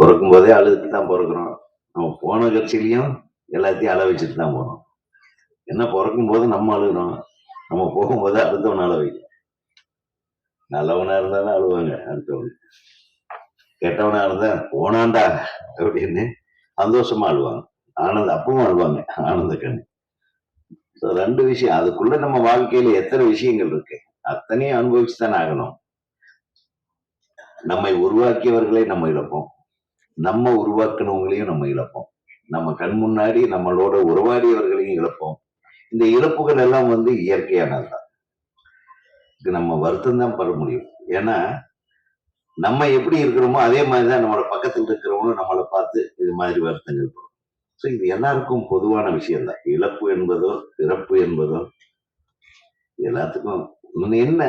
பிறக்கும் போதே அழுதுட்டு தான் பிறக்கிறோம். நம்ம போன கட்சியிலையும் எல்லாத்தையும் அழ வச்சுட்டு தான் போகிறோம் என்ன பிறக்கும் போது நம்ம அழுகிறோம். நம்ம போகும்போது அடுத்தவன் அழ வைக்கும் நல்லவனா இருந்தாலும் அழுவாங்க அடுத்தவன் கெட்டவனா இருந்தா போனான்டா அப்படின்னு சந்தோஷமா அழுவாங்க. ஆனந்த அப்பவும் அழுவாங்க. ஆனந்த கண்ணு. ரெண்டு விஷயம். அதுக்குள்ள நம்ம வாழ்க்கையில எத்தனை விஷயங்கள் இருக்கு? அத்தனையும் அனுபவிச்சுதான் ஆகணும். நம்மை உருவாக்கியவர்களை நம்ம இழப்போம். நம்ம உருவாக்குனவங்களையும் நம்ம இழப்போம். நம்ம கண் முன்னாடி நம்மளோட உருவாடியவர்களையும் இழப்போம். இந்த இழப்புகள் எல்லாம் வந்து இயற்கையானதுதான். இதுக்கு நம்ம வருத்தம் தான் பெற முடியும். ஏன்னா நம்ம எப்படி இருக்கிறோமோ அதே மாதிரி தான் நம்மளோட பக்கத்தில் இருக்கிறவங்களும் நம்மளை பார்த்து இது மாதிரி வருத்தங்கள் படும். ஸோ இது எல்லாருக்கும் பொதுவான விஷயம்தான். இழப்பு என்பதோ பிறப்பு என்பதோ எல்லாத்துக்கும். என்ன?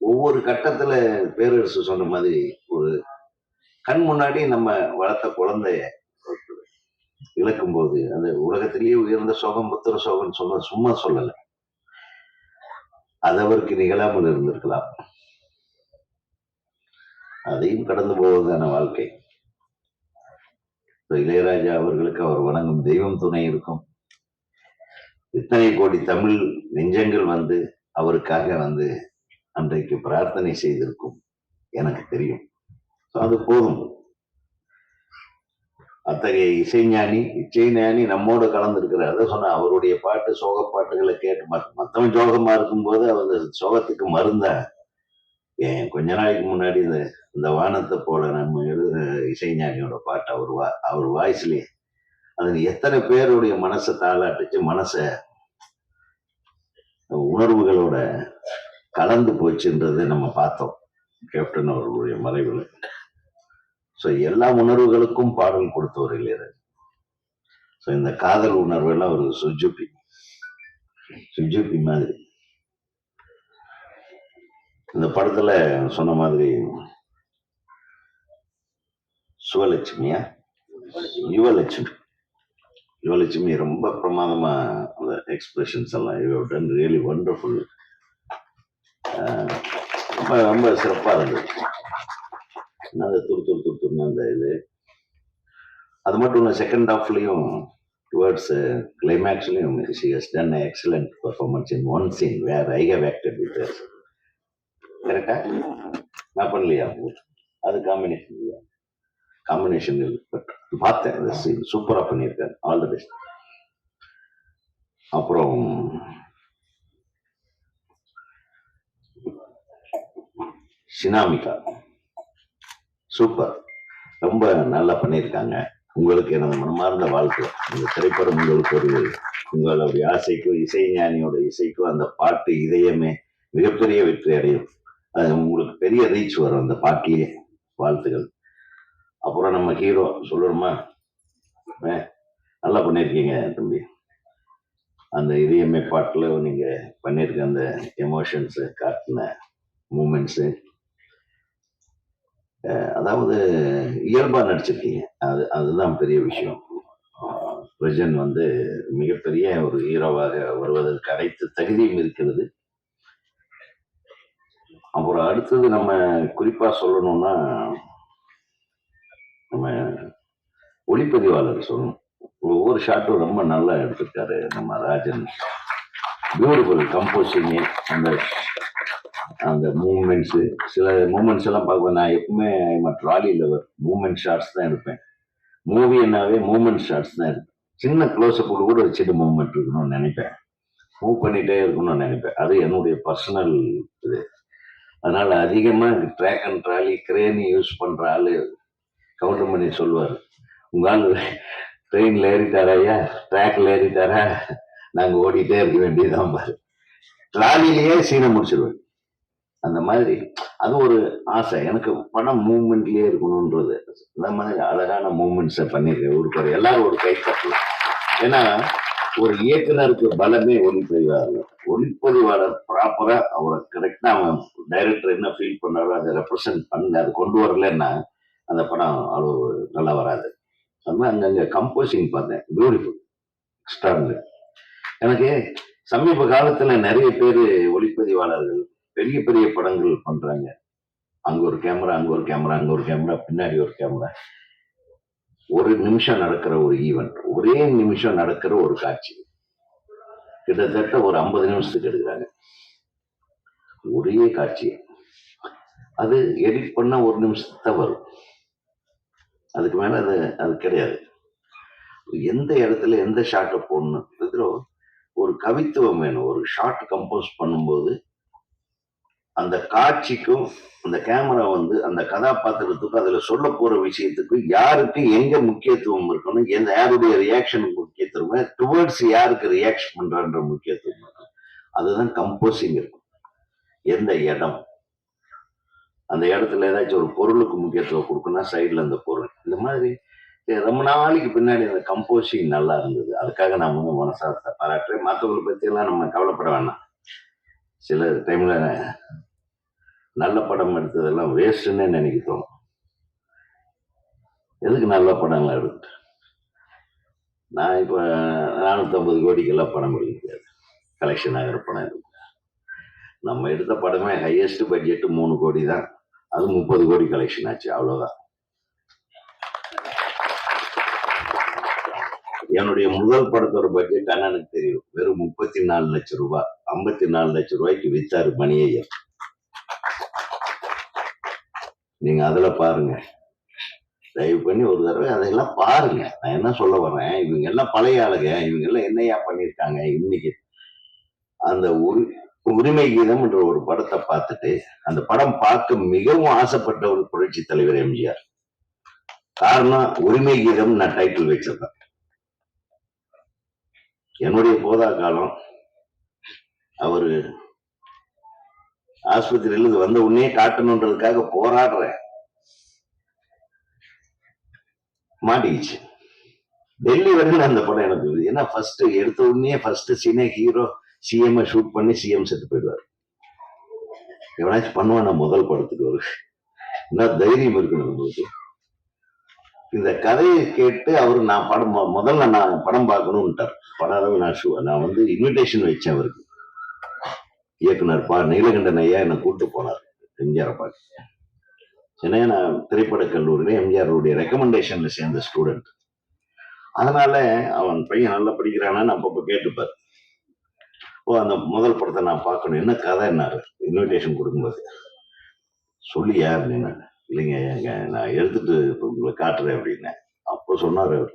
ஒவ்வொரு கட்டத்துல பேரரசு சொன்ன மாதிரி ஒரு கண் முன்னாடி நம்ம வளர்த்த குழந்தைய இழக்கும் போது அந்த உலகத்திலேயே உயர்ந்த சோகம் புத்திர சோகம் சொல்ல சும்மா சொல்லல. அது அவருக்கு நிகழாமல் இருந்திருக்கலாம். அதையும் கடந்து போவதுதான வாழ்க்கை. இளையராஜா அவர்களுக்கு அவர் வணங்கும் தெய்வம் துணை இருக்கும். இத்தனை கோடி தமிழ் நெஞ்சங்கள் வந்து அவருக்காக வந்து அன்றைக்கு பிரார்த்தனை செய்திருக்கும். எனக்கு தெரியும். அது போதும். அத்தகைய இசைஞானி இசைஞானி நம்மோட கலந்துருக்கிறார். அதை சொன்ன அவருடைய பாட்டு சோக பாட்டுகளை கேட்டு மத்- மத்தவன் சோகமா இருக்கும்போது அவர் சோகத்துக்கு மருந்தா. ஏன் கொஞ்ச நாளைக்கு முன்னாடி இந்த இந்த வானத்தை போல நம்ம எழுதுற இசைஞானியோட பாட்டு அவர் வா அவர் வாய்ஸ்லயே. அது எத்தனை பேருடைய மனசை தாளாட்டுச்சு மனசை உணர்வுகளோட கலந்து போச்சுன்றதை நம்ம பார்த்தோம். கேப்டன் அவர்களுடைய மறைவில். ஸோ எல்லா உணர்வுகளுக்கும் பாடல் கொடுத்தவர் இல்லையா ஸோ இந்த காதல் உணர்வு எல்லாம் ஒரு சுஜுப்பி சுஜுப்பி மாதிரி. இந்த படத்துல சொன்ன மாதிரி சுவலட்சுமியா? யுவலட்சுமி. யுவலட்சுமி ரொம்ப பிரமாதமா அந்த எக்ஸ்பிரஷன்ஸ் எல்லாம் யூ டன் ரியலி ஒண்டர்ஃபுல் ரொம்ப ரொம்ப சிறப்பாக இருந்தது. அந்த துரு துரு துரு துருன்னு அந்த இது. அது மட்டும் இல்லை செகண்ட் ஹாஃப்லேயும் towards கிளைமேக்ஸ்லையும் she has done excellent performance in one scene where I have acted with கரெக்டா நான் பண்ணலையா? அது காம்பினேஷன் இல்லையா? காம்பினேஷன் இல்லை. பட் பார்த்தேன் இந்த சீன் சூப்பராக பண்ணியிருக்காரு. ஆல் தி பெஸ்ட் அப்புறம் சினாமிகா. சூப்பர் ரொம்ப நல்லா பண்ணியிருக்காங்க. உங்களுக்கு எனது மனமார்ந்த வாழ்க்கை இந்த திரைப்படம் உங்களுக்கு ஒரு உங்களுடைய ஆசைக்கும் இசைஞானியோட இசைக்கும் அந்த பாட்டு இதயமே மிகப்பெரிய வெற்றி அடையும். அது உங்களுக்கு பெரிய ரீச் வரும் அந்த பாட்டிலே வாழ்த்துகள். அப்புறம் நம்ம ஹீரோ சொல்லணுமா? நல்லா பண்ணியிருக்கீங்க தம்பி. அந்த இதயமே பாட்டில் நீங்கள் பண்ணியிருக்க அந்த எமோஷன்ஸு காட்டின மூமெண்ட்ஸு அதாவது இயல்பாக நடிச்சிருக்கீங்க. அது அதுதான் பெரிய விஷயம். பிரஜன் வந்து மிகப்பெரிய ஒரு ஹீரோவாக வருவதற்கு அனைத்து தகுதியும் இருக்கிறது. அப்புறம் அடுத்தது நம்ம குறிப்பாக சொல்லணும்னா நம்ம ஒளிப்பதிவாளர் சொல்லணும். ஒவ்வொரு ஷாட்டும் ரொம்ப நல்லா எடுத்திருக்காரு நம்ம ராஜன். பியூட்டிஃபுல் கம்போசிங்கு அந்த அந்த மூமெண்ட்ஸு சில மூமெண்ட்ஸ் எல்லாம் பார்க்குவேன் நான் எப்பவுமே ட்ராலி லவர் மூமெண்ட் ஷார்ட்ஸ் தான் எடுப்பேன். மூவினாவே மூமெண்ட் ஷார்ட்ஸ் தான் எடுப்பேன். சின்ன க்ளோஸ்அப் கூட ஒரு சின்ன மூமெண்ட் இருக்கணும்னு நினைப்பேன். மூவ் பண்ணிகிட்டே இருக்கணும்னு நினைப்பேன். அது என்னுடைய பர்சனல் இது. அதனால் அதிகமாக track and trolley crane use பண்ணுற ஆளு கவுண்டர் பண்ணி சொல்லுவார். உங்க ஆள் ட்ரெயினில் ஏறிட்டாரா ஐயா? ட்ராக்ல ஏறிட்டாரா? நாங்கள் ஓடிட்டே இருக்க வேண்டியதுதான் பாரு. ட்ராலிலேயே சீனை முடிச்சிருவேன். அந்த மாதிரி அது ஒரு ஆசை. எனக்கு படம் மூமெண்ட்லேயே இருக்கணும்ன்றது இந்த மாதிரி அழகான மூமெண்ட்ஸை பண்ணியிருக்கேன். ஒரு பேர் எல்லாரும் ஒரு கை தட்டலாம். ஏன்னா ஒரு இயக்குனருக்கு பலமே ஒளிப்பதிவாளர். ஒளிப்பதிவாளர் ப்ராப்பரா அவரை கரெக்டா அவன் டைரக்டர் என்ன ஃபீல் பண்ணாரோ அதை ரெப்ரசன்ட் பண்ணி அதை கொண்டு வரலன்னா அந்த படம் அவ்வளோ நல்லா வராது. அது மாதிரி அங்கங்கே கம்போசிங் பார்த்தேன். பியூட்டிஃபுல் எக்ஸ்ட்ராங்க எனக்கு சமீப காலத்துல நிறைய பேர் ஒளிப்பதிவாளர்கள் பெரிய பெரிய படங்கள் பண்றாங்க. அங்க ஒரு கேமரா அங்க ஒரு கேமரா அங்க ஒரு கேமரா பின்னாடி ஒரு கேமரா ஒரு நிமிஷம் நடக்கிற ஒரு ஈவெண்ட் ஒரே நிமிஷம் நடக்கிற ஒரு காட்சி. கிட்டத்தட்ட ஒரு ஐம்பது நிமிஷத்துக்கு எடுக்கிறாங்க. ஒரே காட்சி. அது எடிட் பண்ண ஒரு நிமிஷத்தை வரும். அதுக்கு மேல அது அது கிடையாது. எந்த இடத்துல எந்த ஷாட்டை போடணும் இதுல ஒரு கவித்துவம் வேணும். ஒரு ஷார்ட் கம்போஸ் பண்ணும்போது அந்த காட்சிக்கும் அந்த கேமரா வந்து அந்த கதாபாத்திரத்துக்கும் அதுல சொல்ல போற விஷயத்துக்கும் யாருக்கு எங்க முக்கியத்துவம் இருக்கணும் எந்த யாருடைய ரியாக்ஷனுக்கு முக்கியத்துவம் டுவர்ட்ஸ் யாருக்கு ரியாக்ஷன் பண்றன்ற முக்கியத்துவம் இருக்கும் அதுதான் கம்போசிங் இருக்கும். எந்த இடம்? அந்த இடத்துல ஏதாச்சும் ஒரு பொருளுக்கு முக்கியத்துவம் கொடுக்குன்னா சைடில் அந்த பொருள். இந்த மாதிரி ரொம்ப நாளைக்கு பின்னாடி அந்த கம்போசிங் நல்லா இருந்தது. அதுக்காக நான் வந்து மனசார பாராட்டுறேன். மற்றவங்களை பற்றியெல்லாம் நம்ம கவலைப்பட வேணாம். சில டைமில் நல்ல படம் எடுத்ததெல்லாம் வேஸ்ட்டுன்னு நினைக்க தோணும் எதுக்கு நல்ல படம்லாம் எடுத்து? நான் இப்போ நானூற்றம்பது கோடிக்கெல்லாம் படம் எடுக்க முடியாது கலெக்ஷன் ஆகிற படம் எடுக்க நம்ம எடுத்த படமே ஹையஸ்ட் பட்ஜெட்டு மூணு கோடி தான். அது முப்பது கோடி கலெக்ஷன் ஆச்சு அவ்வளோதான் என்னுடைய முதல் படத்தோட பட்ஜெட் அண்ணனுக்கு தெரியும். வெறும் முப்பத்தி நாலு லட்சம் ரூபாய் ஐம்பத்தி நாலு லட்சம் ரூபாய்க்கு வித்தாரு மணியையர். நீங்க அதுல பாருங்க. தயவு பண்ணி ஒரு தடவை அதையெல்லாம் பாருங்க. நான் என்ன சொல்ல வரேன் இவங்க எல்லாம் பழைய ஆளுங்க. இவங்க எல்லாம் என்னையா பண்ணியிருக்காங்க இன்னைக்கு? அந்த உரி உரிமை கீதம் என்ற ஒரு படத்தை பார்த்துட்டு அந்த படம் பார்க்க மிகவும் ஆசைப்பட்ட ஒரு புரட்சி தலைவர் எம்ஜிஆர். காரணம் உரிமை கீதம் நான் டைட்டில் வச்சிருந்தேன். என்னுடைய போதா காலம். அவரு ஆஸ்பத்திரியிலிருந்து வந்த உடனே காட்டணுன்றதுக்காக போராடுறேன். மாட்டிக்கிச்சு. டெல்லி வரைக்கும் அந்த படம் எனக்கு ஏன்னா ஃபர்ஸ்ட் எடுத்த உடனே ஃபர்ஸ்ட் சீனே ஹீரோ சிஎம் ஷூட் பண்ணி சிஎம் செத்து போயிடுவார். எவனாச்சும் பண்ணுவானா முதல் படத்துக்கு ஒரு. என்ன தைரியம் இருக்கணும் உங்களுக்கு? இந்த கதையை கேட்டு அவர் நான் படம் முதல்ல நான் படம் பார்க்கணும்ட்டார். படம் அளவு நான் ஷூ நான் வந்து இன்விடேஷன் வச்சேன் அவருக்கு. இயக்குனர் பா நீலகண்டன் ஐயா என்னை கூட்டு போனார். எம்ஜிஆர் பார்க்க. ஏன்னா நான் திரைப்பட கல்லூரியில எம்ஜிஆருடைய ரெக்கமெண்டேஷன்ல சேர்ந்த ஸ்டூடெண்ட் அதனால அவன் பையன் நல்லா படிக்கிறானான்னு அப்பப்போ கேட்டுப்பார். ஓ அந்த முதல் படத்தை நான் பார்க்கணும். என்ன கதைன்னாரு இன்விடேஷன் கொடுக்கும்போது. சொல்லியா? அப்படின்னு இல்லைங்க ஏங்க நான் எடுத்துட்டு இப்போ உங்களை காட்டுறேன் அப்படின்னேன் அப்போ சொன்னார் அவர்.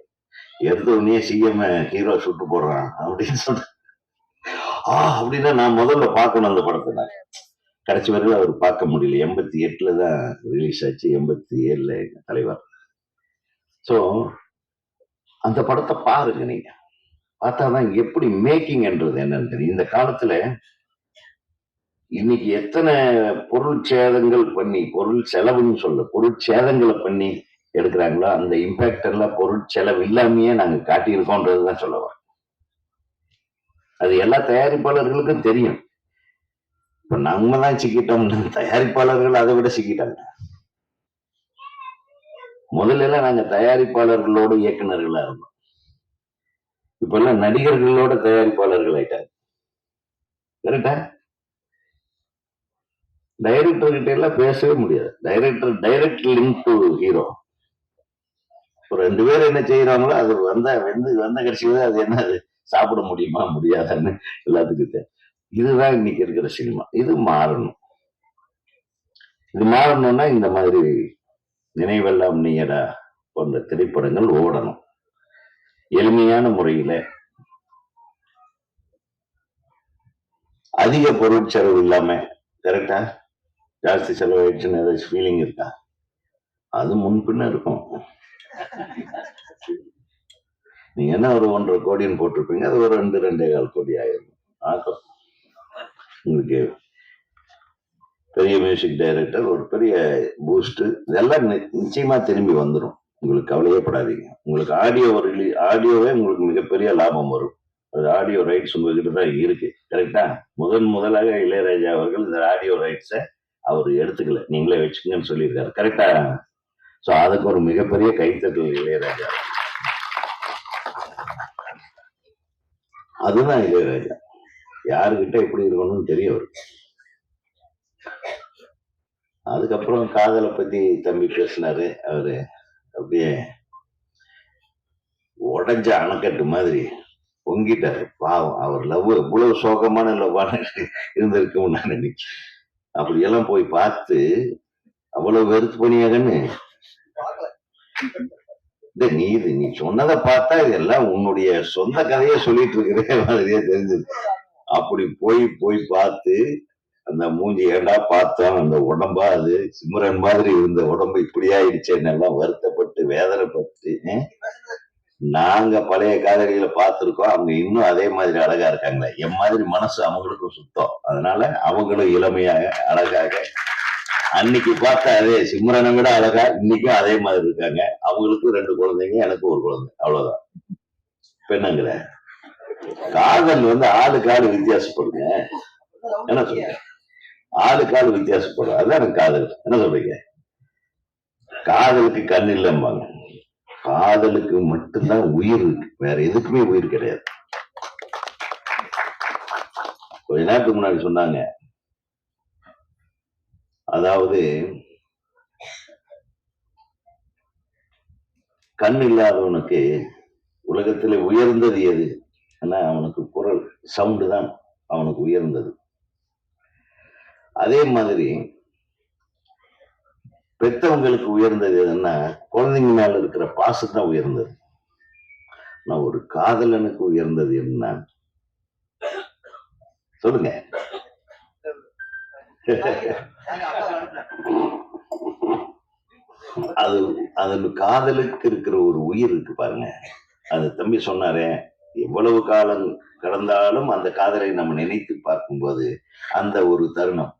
எடுத்த உடனே சிஎம் ஹீரோ சுட்டு போடுறான் அப்படின்னு சொன்ன ஆ அப்படின்னா நான் முதல்ல பார்க்கணும் அந்த படத்தை நான். கடைசி வரையில் அவர் பார்க்க முடியல. எண்பத்தி எட்டுல தான் ரிலீஸ் ஆச்சு. எண்பத்தி ஏழுல எங்க தலைவர். ஸோ அந்த படத்தை பாருங்க நீங்க. பார்த்தாதான் எப்படி மேக்கிங்ன்றது என்னன்னு தெரியும். இந்த காலத்துல இன்னைக்கு எத்தனை பொருள் சேதங்கள் பண்ணி பொருள் செலவுன்னு சொல்ல பொருள் சேதங்களை பண்ணி எடுக்கிறாங்களோ அந்த இம்பாக்ட் எல்லாம் பொருள் செலவு இல்லாமையே நாங்க காட்டியிருக்கோன்றது தான் சொல்ல வரோம் அது எல்லா தயாரிப்பாளர்களுக்கும் தெரியும். இப்ப நம்ம தான் சிக்கிட்டோம் தயாரிப்பாளர்கள் அதை விட சிக்கிட்டாங்க. முதல்ல எல்லாம் நாங்க தயாரிப்பாளர்களோட இயக்குனர்களா இருந்தோம். இப்ப எல்லாம் நடிகர்களோட தயாரிப்பாளர்கள் ஆயிட்டாங்க. கரெக்டா டைரக்டர் கிட்ட எல்லாம் பேசவே முடியாது. Director direct link to hero இப்போ ரெண்டு பேரும் என்ன செய்யறாங்களோ அது வந்த வெந்து வந்த கடைசியில அது என்ன அது சாப்பிட முடியுமா முடியாதான்னு எல்லாத்துக்கும் தெரியும். இதுதான் இன்னைக்கு இருக்கிற சினிமா. இது மாறணும். இது மாறணும்னா இந்த மாதிரி நினைவெல்லாம் நீயடா போன்ற திரைப்படங்கள் ஓடணும். எளிமையான முறையில அதிக பொருட்செலவு இல்லாம கரெக்டா ஜாஸ்தி செலவாயிடுச்சுன்னு ஏதாச்சும் ஃபீலிங் இருக்கா? அது முன்பின்ன இருக்கும். நீங்க என்ன ஒரு ஒன்றரை கோடின்னு போட்டிருப்பீங்க அது ஒரு ரெண்டு ரெண்டே கால் கோடி ஆயிரும். ஆகும் உங்களுக்கு பெரிய மியூசிக் டைரக்டர் ஒரு பெரிய பூஸ்ட் இதெல்லாம் நி- நிச்சயமா திரும்பி வந்துடும் உங்களுக்கு கவலையே படாதீங்க. உங்களுக்கு ஆடியோ ஒரு ஆடியோவே உங்களுக்கு மிகப்பெரிய லாபம் வரும். அது ஆடியோ ரைட்ஸ் உங்ககிட்ட தான் இருக்கு. கரெக்டா முதன் முதலாக இளையராஜா அவர்கள் இந்த ஆடியோ ரைட்ஸை அவர் எடுத்துக்கல. நீங்களே வச்சுக்கங்கன்னு சொல்லியிருக்காரு. கரெக்டா சோ அதுக்கு ஒரு மிகப்பெரிய கைத்தட்டல் இளையராஜா. அதுதான் இளையராஜா. யாருக்கிட்ட எப்படி இருக்கணும்னு தெரியும் அதுக்கப்புறம் காதலை பத்தி தம்பி பேசினாரு. அவரு அப்படியே உடஞ்ச அணைக்கட்டு மாதிரி பொங்கிட்டாரு. பாவம் அவர் லவ் இவ்வளவு சோகமான லவ்வான இருந்திருக்கும் நான் நினைக்கிறேன். அப்படியெல்லாம் போய் பார்த்து அவ்வளவு வெறுத்து போனியாகன்னு இந்த நீ இது நீ சொன்னதை பார்த்தா இதெல்லாம் உன்னுடைய சொந்த கதையை சொல்லிட்டு இருக்கிற மாதிரியே தெரிஞ்சது. அப்படி போய் போய் பார்த்து அந்த மூஞ்சி ஏண்டா பார்த்தோம் அந்த உடம்பா அது? சிம்ரன் மாதிரி இருந்த உடம்பு இப்படி ஆயிடுச்சேன்னு எல்லாம் வருத்தப்பட்டு வேதனைப்பட்டு நாங்க பழைய காதலிகளை பார்த்திருக்கோம். அவங்க இன்னும் அதே மாதிரி அழகா இருக்காங்களே. என் மாதிரி மனசு அவங்களுக்கும் சுத்தம். அதனால அவங்களும் இளமையாக அழகாக. அன்னைக்கு பார்த்தா அதே சிம்ரனை விட அழகா இன்னைக்கும் அதே மாதிரி இருக்காங்க. அவங்களுக்கும் ரெண்டு குழந்தைங்க எனக்கு ஒரு குழந்தை. அவ்வளவுதான். பெண்ணுங்கிற காதல் வந்து ஆளுக்கு ஆளு வித்தியாசப்படுங்க. என்ன சொல்றீங்க? ஆளுக்கு ஆளு வித்தியாசப்படும் அதுதான் எனக்கு காதல். என்ன சொல்றீங்க? காதலுக்கு கண் இல்லம்பாங்க. காதலுக்கு மட்டும்தான் உயிர் இருக்கு. வேற எதுக்குமே உயிர் கிடையாது. கொஞ்ச நேரத்துக்கு முன்னாடி சொன்னாங்க. அதாவது கண் இல்லாதவனுக்கு உலகத்துல உயர்ந்தது எது? ஆனா அவனுக்கு குரல் சவுண்டு தான் அவனுக்கு உயர்ந்தது. அதே மாதிரி பெத்தவங்களுக்கு உயர்ந்தது எதுன்னா குழந்தைங்க மேல இருக்கிற பாசத்தான் உயர்ந்தது. நான் ஒரு காதலனுக்கு உயர்ந்தது என்ன? சொல்லுங்க. அது அதில் காதலுக்கு இருக்கிற ஒரு உயிர் இருக்கு பாருங்க. அது தம்பி சொன்னாரே எவ்வளவு காலம் கடந்தாலும் அந்த காதலை நம்ம நினைத்து பார்க்கும்போது அந்த ஒரு தருணம்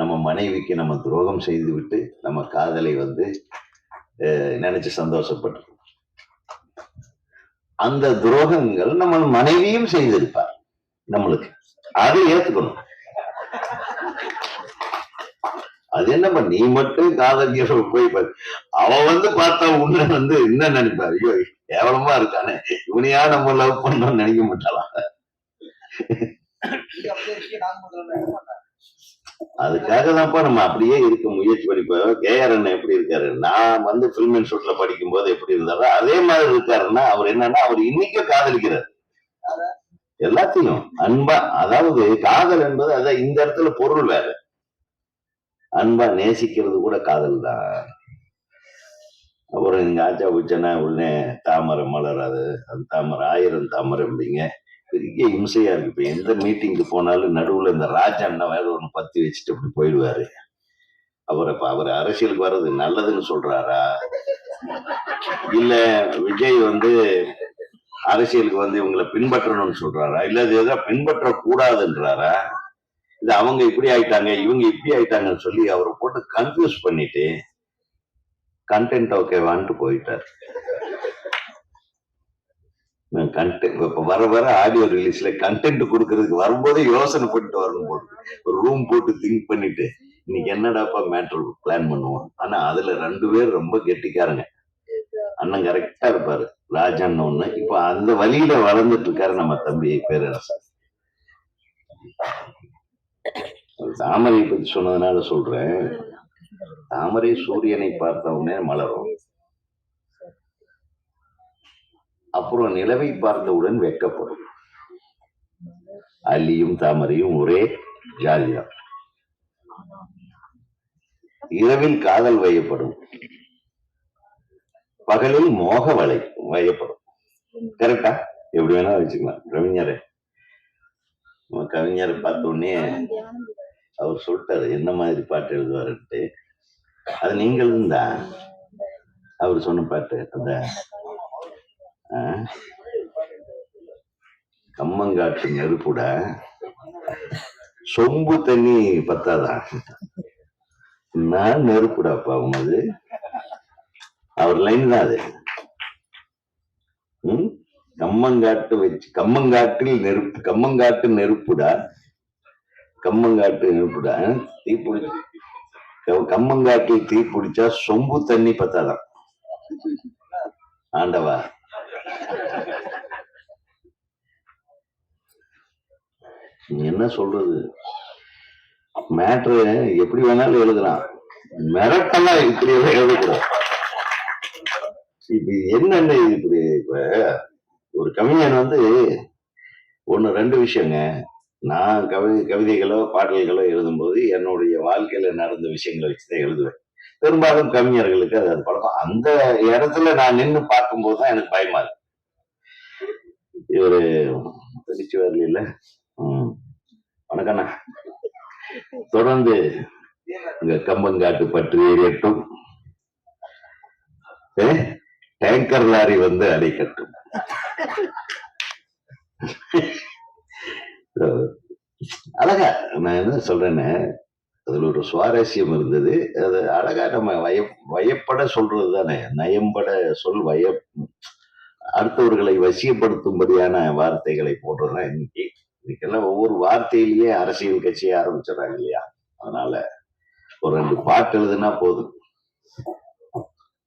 நம்ம மனைவிக்கு நம்ம துரோகம் செய்து விட்டு நம்ம காதலை வந்து அஹ், நினைச்சு சந்தோஷப்பட்டு அந்த துரோகங்கள் நம்ம மனைவியும் செய்திருப்பார் நம்மளுக்கு. அதை ஏத்துக்கணும். அது என்னப்பா நீ மட்டும் காதலிக்கிற போய் பாரு அவ வந்து பார்த்தா உன்ன வந்து என்ன நினைப்பாரு? ஐயோ கேவலமா இருக்கானே. இவனையா நம்ம லவ் பண்ணோம்னு நினைக்க மாட்டாளா? அதுக்காக தான்ப்பா நம்ம அப்படியே இருக்க முயற்சி படிப்போம் கேஆர் அண்ணன் எப்படி இருக்காரு? நான் வந்து பிலிம் இன்ஸ்டியூட்ல படிக்கும் போது எப்படி இருந்தாரோ அதே மாதிரி இருக்காருன்னா அவர் என்னன்னா அவர் இன்னைக்கும் காதலிக்கிறார். எல்லாத்தையும் அன்பா அதாவது காதல் என்பது அதான் இந்த இடத்துல பொருள் வேற. அன்பா நேசிக்கிறது கூட காதல் தான். அப்புறம் இங்க ஆச்சா உச்சனா உடனே தாமரை மலராது அந்த தாமரை ஆயிரம் தாமரை அப்படிங்க. பெரிய இம்சையா இருக்கு. இப்ப எந்த மீட்டிங்க்கு போனாலும் நடுவுல இந்த ராஜா அண்ணன் வேற ஒண்ணு பத்தி வச்சுட்டு அப்படி போயிடுவாரு. அவர் அப்ப அவர் அரசியலுக்கு வர்றது நல்லதுன்னு சொல்றாரா? இல்ல விஜய் வந்து அரசியலுக்கு வந்து இவங்களை பின்பற்றணும்னு சொல்றாரா? இல்ல இது எதோ பின்பற்ற கூடாதுன்றாரா இது அவங்க இப்படி ஆயிட்டாங்க இவங்க இப்படி ஆயிட்டாங்கன்னு சொல்லி அவரை போட்டு கன்ஃபியூஸ் பண்ணிட்டு கண்டென்ட் ஓகேவான்ட்டு போயிட்டார். கண்டென்ட் இப்ப வர வர ஆடியோ ரிலீஸ்ல கண்டென்ட் கொடுக்கறதுக்கு வரும்போதே யோசனை பண்ணிட்டு வரணும் போல ஒரு ரூம் போட்டு திங்க் பண்ணிட்டு இன்னைக்கு என்னடாப்பா மேட்ரு பிளான் பண்ணுவோம்? ஆனா அதுல ரெண்டு பேர் ரொம்ப கெட்டிக்காரங்க. அண்ணன் கரெக்டா இருப்பாரு. ராஜன் ஒண்ணு. இப்ப அந்த வழியில வளர்ந்துட்டு இருக்காரு நம்ம தம்பி பேரரசர். தாமரை பத்தி சொன்னதுனால சொல்றேன். தாமரை சூரியனை பார்த்த உடனே மலரும். அப்புறம் நிலவை பார்த்தவுடன் வெட்கப்படும். அல்லியும் தாமரையும் ஒரே ஜாலிதான் இரவில் காதல் வயப்படும். பகலில் மோக வலை வயப்படும். கரெக்டா எப்படி வேணா வச்சுக்கலாம். கவிஞரை நம்ம கவிஞரை பார்த்த உடனே அவர் சொல்லிட்டாரு என்ன மாதிரி பாட்டு எழுதுவாருன்ட்டு? அது நீங்களும் தான் அவர் சொன்ன பாட்டு அந்த கம்மங்காட்டு நெருப்புட. சொம்பு தண்ணி பத்தாதா? நான் நெருப்புடாப்பா உனது அவர் லைன் தான் அது. ம்? கம்மங்காட்டு வச்சு கம்மங்காட்டில் நெருப்பு கம்மங்காட்டு நெருப்புடா. கம்மங்காட்டு நெருப்புடா. தீ பிடிச்சி. கம்மங்காட்டில் தீ பிடிச்சா சொம்பு தண்ணி பத்தாதான் ஆண்டவா நீ என்ன சொல்றது? மேட்ரு எப்படி வேணாலும் எழுதலாம் மிரட்டெல்லாம் இப்படி எழுதக்கூடாது இப்ப என்ன இப்படி? இப்ப ஒரு கவிஞன் வந்து ஒன்னு ரெண்டு விஷயங்க. நான் கவி கவிதைகளோ பாடல்களோ எழுதும்போது என்னுடைய வாழ்க்கையில நடந்த விஷயங்களை வச்சுதான் எழுதுவேன். பெரும்பாலும் கவிஞர்களுக்கு அது அது பழக்கம். அந்த இடத்துல நான் நின்று பார்க்கும்போது தான் எனக்கு பயமா இருக்கு. இவரு திருச்சி வரல வணக்கண்ணா தொடர்ந்து இந்த கம்பங்காட்டு பற்றி எரியட்டும் டேங்கர் லாரி வந்து அடைக்கட்டும் அழகா நான் என்ன சொல்றேன்னு அதுல ஒரு சுவாரஸ்யம் இருந்தது. அது அழகா நம்ம வய வயப்பட சொல்றது தானே நயம்பட சொல் வய அடுத்தவர்களை வசியப்படுத்தும்படியான வார்த்தைகளை போடுறதுதான் இன்னைக்கு இதுக்கெல்லாம் ஒவ்வொரு வார்த்தையிலேயே அரசியல் கட்சியை ஆரம்பிச்சிடறாங்க இல்லையா? அதனால ஒரு ரெண்டு பாட்டு எழுதுனா போதும்.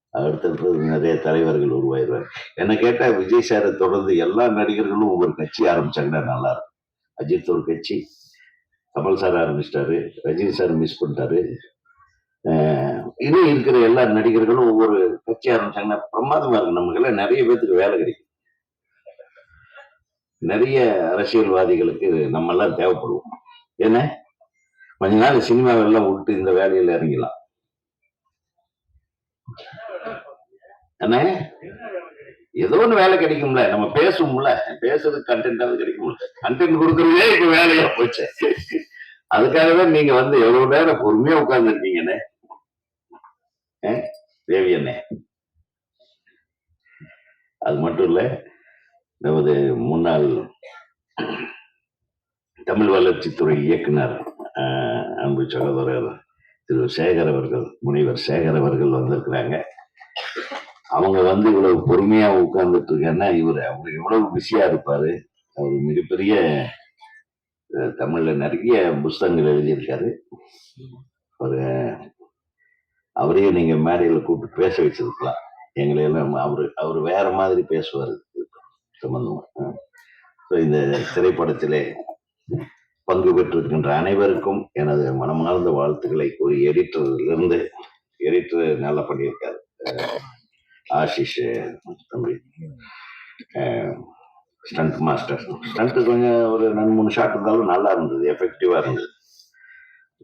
அடுத்தது நிறைய தலைவர்கள் உருவாயிருவாங்க என்ன கேட்டா விஜய் சாரை தொடர்ந்து எல்லா நடிகர்களும் ஒவ்வொரு கட்சி ஆரம்பிச்சாங்கன்னா நல்லா இருக்கும். அஜித் ஒரு கட்சி கமல் சார் ஆரம்பிச்சிட்டாரு ரஜினி சார் மிஸ் பண்ணிட்டாரு. அஹ் இன்னும் இருக்கிற எல்லா நடிகர்களும் ஒவ்வொரு கட்சி ஆரம்பிச்சாங்கன்னா பிரமாதமா இருக்கு நமக்கு எல்லாம் நிறைய பேத்துக்கு வேலை கிடைக்கும். நிறைய அரசியல்வாதிகளுக்கு நம்ம எல்லாம் தேவைப்படுவோம். என்ன கொஞ்ச நாள் சினிமாவெல்லாம் விட்டு இந்த வேலையில இறங்கிடலாம். என்ன? ஏதோ ஒண்ணு வேலை கிடைக்கும்ல. நம்ம பேசுவோம்ல. பேசுறது கண்டென்டாவது கிடைக்கும்ல. கண்டென்ட் கொடுக்கறதே இப்ப வேலையா போச்சு. அதுக்காகவே நீங்க வந்து எவ்வளவு நேரம் பொறுமையா உட்கார்ந்துருக்கீங்கண்ணே தேவி அண்ணே. அது மட்டும் இல்ல நமது முன்னாள் தமிழ் வளர்ச்சித்துறை இயக்குனர் அன்பு சகோதரர் திரு சேகர் அவர்கள் முனைவர் சேகர் அவர்கள் வந்திருக்கிறாங்க. அவங்க வந்து இவ்வளவு பொறுமையா உட்கார்ந்துட்டு இருக்கேன்னா இவர் அவர் எவ்வளவு பிஸியா இருப்பாரு? அவர் மிகப்பெரிய தமிழ்ல நிறைய புஸ்தகங்கள் எழுதியிருக்காரு. ஒரு அவரையும் நீங்க மேடையில கூப்பிட்டு பேச வச்சிருக்கலாம். எங்களை எல்லாம் அவரு அவர் வேற மாதிரி பேசுவார். சம்பந்தமா. ஸோ இந்த திரைப்படத்திலே பங்கு பெற்றிருக்கின்ற அனைவருக்கும் எனது மனமார்ந்த வாழ்த்துக்களை கூறி எடிட்டரிலிருந்து எடிட்டர் நல்லா பண்ணியிருக்காரு. ஆஷிஷ் தம்பி. Stunt master. ஸ்டண்ட் கொஞ்சம் ஒரு ரெண்டு மூணு ஷாட் இருந்தாலும் நல்லா இருந்தது எஃபெக்டிவா இருந்தது.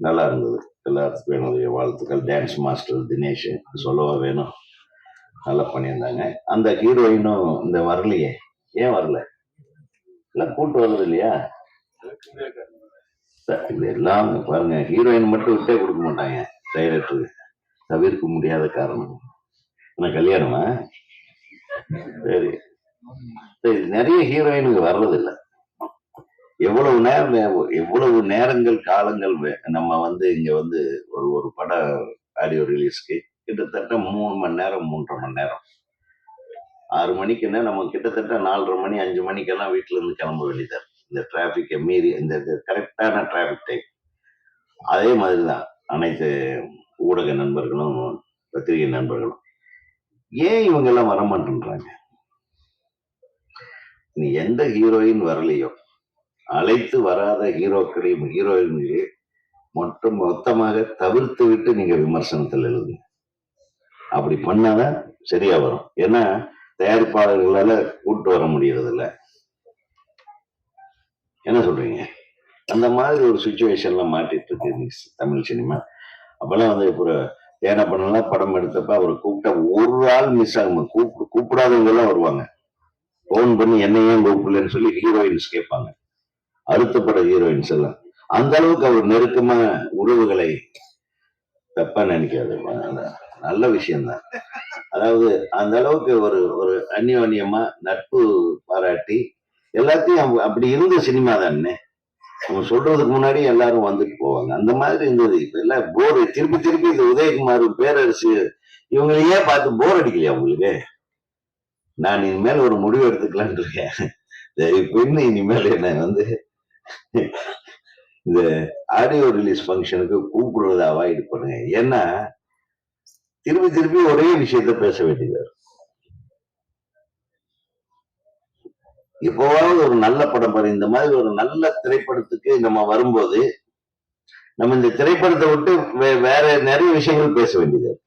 நல்லா இருந்தது. எல்லாத்துக்கும் என்னுடைய வாழ்த்துக்கள். டான்ஸ் மாஸ்டர் தினேஷ் சொல்லவா வேணும். நல்லா பண்ணியிருந்தாங்க. அந்த ஹீரோயினும் இந்த வரலையே. ஏன் வரல? எல்லாம் கூட்டு வருது இல்லையா? இது எல்லாம் பாருங்க ஹீரோயின் மட்டும் விட்டே கொடுக்க மாட்டாங்க டைரக்டருக்கு தவிர்க்க முடியாத காரணம். என்ன கல்யாணமா? சரி. சரி நிறைய ஹீரோயினுக்கு வர்றதில்ல எவ்வளவு நேரம் எவ்வளவு நேரங்கள் காலங்கள் நம்ம வந்து இங்க வந்து ஒரு ஒரு படம் ஆடியோ ரிலீஸ்க்கு கிட்டத்தட்ட மூணு மணி நேரம் மூன்றரை மணி நேரம். ஆறு மணிக்குன்னா நம்ம கிட்டத்தட்ட நாலரை மணி அஞ்சு மணிக்கெல்லாம் வீட்டுல இருந்து கிளம்ப வேண்டியதார் இந்த டிராஃபிக்கை மீறி இந்த கரெக்டான டிராபிக் டைம் அதே மாதிரிதான் அனைத்து ஊடக நண்பர்களும் பத்திரிகை நண்பர்களும். ஏன் இவங்க எல்லாம் வரமாட்டேன்றாங்க நீ எந்த ஹீரோயின் வரலையோ அழைத்து வராத ஹீரோக்களையும் ஹீரோயின்களையும் மட்டும் மொத்தமாக தவிர்த்து விட்டு நீங்க விமர்சனத்தில் எழுதுங்க. அப்படி பண்ணாதான் சரியா வரும். ஏன்னா தயாரிப்பாளர்களால கூட்டு வர முடியறதில்ல. என்ன சொல்றீங்க? அந்த மாதிரி ஒரு சுச்சுவேஷன்ல மாட்டிட்டு இருக்கு தமிழ் சினிமா. அப்பெல்லாம் வந்து இப்போ தேன பண்ணலாம் படம் எடுத்தப்ப அவர் கூப்பிட்ட ஒரு ஆள் மிஸ் ஆகும் கூப்பிடு கூப்பிடாதவங்க எல்லாம் வருவாங்க. ஃபோன் பண்ணி என்ன ஏன் கூப்பிடலன்னு சொல்லி ஹீரோயின்ஸ் கேட்பாங்க. அடுத்த பட ஹீரோயின்ஸ் எல்லாம். அந்த அளவுக்கு அவர் நெருக்கமா உறவுகளை தப்பா நினைக்காது. நல்ல விஷயம்தான். அதாவது அந்த அளவுக்கு ஒரு ஒரு அந்யோன்யமா நட்பு பாராட்டி எல்லாத்தையும் அப்படி இருந்த சினிமா தானே. அவங்க சொல்றதுக்கு முன்னாடி எல்லாரும் வந்துட்டு போவாங்க. அந்த மாதிரி இருந்தது. இப்ப எல்லாம் போர் திருப்பி திருப்பி இந்த உதயகுமார் பேரரசு இவங்களையே பார்த்து போர் அடிக்கலையா உங்களுக்கு? நான் இனிமேல் ஒரு முடிவு எடுத்துக்கலான் இருக்கேன். பெண்ணு இனிமேல் என்ன வந்து இந்த ஆடியோ ரிலீஸ் ஃபங்க்ஷனுக்கு கூப்பிடுறத அவாய்ட் பண்ணுங்க. ஏன்னா திரும்பி திரும்பி ஒரே விஷயத்த பேச வேண்டியது எப்போவாவது ஒரு நல்ல படம் பாரு இந்த மாதிரி ஒரு நல்ல திரைப்படத்துக்கு நம்ம வரும்போது நம்ம இந்த திரைப்படத்தை விட்டு வே- வேற நிறைய விஷயங்கள் பேச வேண்டியது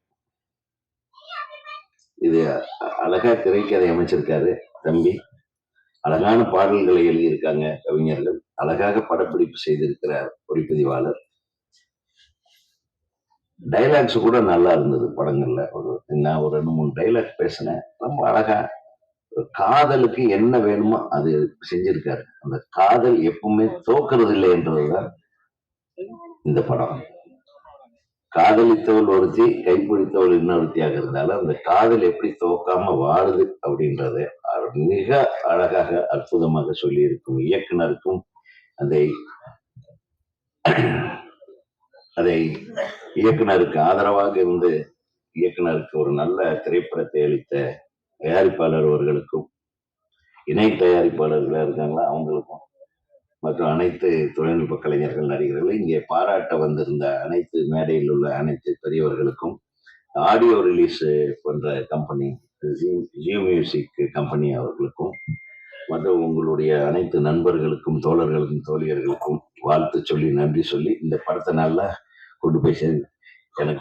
இது அழகா திரைக்கதை அமைச்சிருக்காரு தம்பி. அழகான பாடல்களை எழுதியிருக்காங்க கவிஞர்கள். அழகாக படப்பிடிப்பு செய்திருக்கிறார் ஒளிப்பதிவாளர். டைலாக்ஸ் கூட நல்லா இருந்தது படங்கள்ல. ஒரு நான் ஒரு ரெண்டு மூணு டைலாக் பேசினேன். ரொம்ப அழகா காதலுக்கு என்ன வேணுமோ அது செஞ்சிருக்காரு. அந்த காதல் எப்பவுமே தோக்கிறது இல்லை என்றதுதான் இந்த படம். காதலித்தவள் ஒருத்தி கைப்பிடித்தவள் இன்னொருத்தியாக இருந்தாலும் அந்த காதல் எப்படி தோக்காம வாழுது அப்படின்றத மிக அழகாக அற்புதமாக சொல்லியிருக்கும் இயக்குனருக்கும் அதை அதை இயக்குனருக்கு ஆதரவாக இருந்து இயக்குனருக்கு ஒரு நல்ல திரைப்படத்தை அளித்த தயாரிப்பாளர் அவர்களுக்கும் இணை தயாரிப்பாளர்களாக இருக்காங்களா அவங்களுக்கும் மற்றும் அனைத்து தொழில்நுட்ப கலைஞர்கள் நடிகர்கள் இங்கே பாராட்ட வந்திருந்த அனைத்து மேடையில் உள்ள அனைத்து பெரியவர்களுக்கும் ஆடியோ ரிலீஸ் பண்ற கம்பெனி ஜியோ மியூசிக் கம்பெனி அவர்களுக்கும் மற்றும் உங்களுடைய அனைத்து நண்பர்களுக்கும் தோழர்களுக்கும் தோழியர்களுக்கும் வாழ்த்து சொல்லி நன்றி சொல்லி இந்த படத்தை நல்லா கொண்டு போய் சேர்ந்து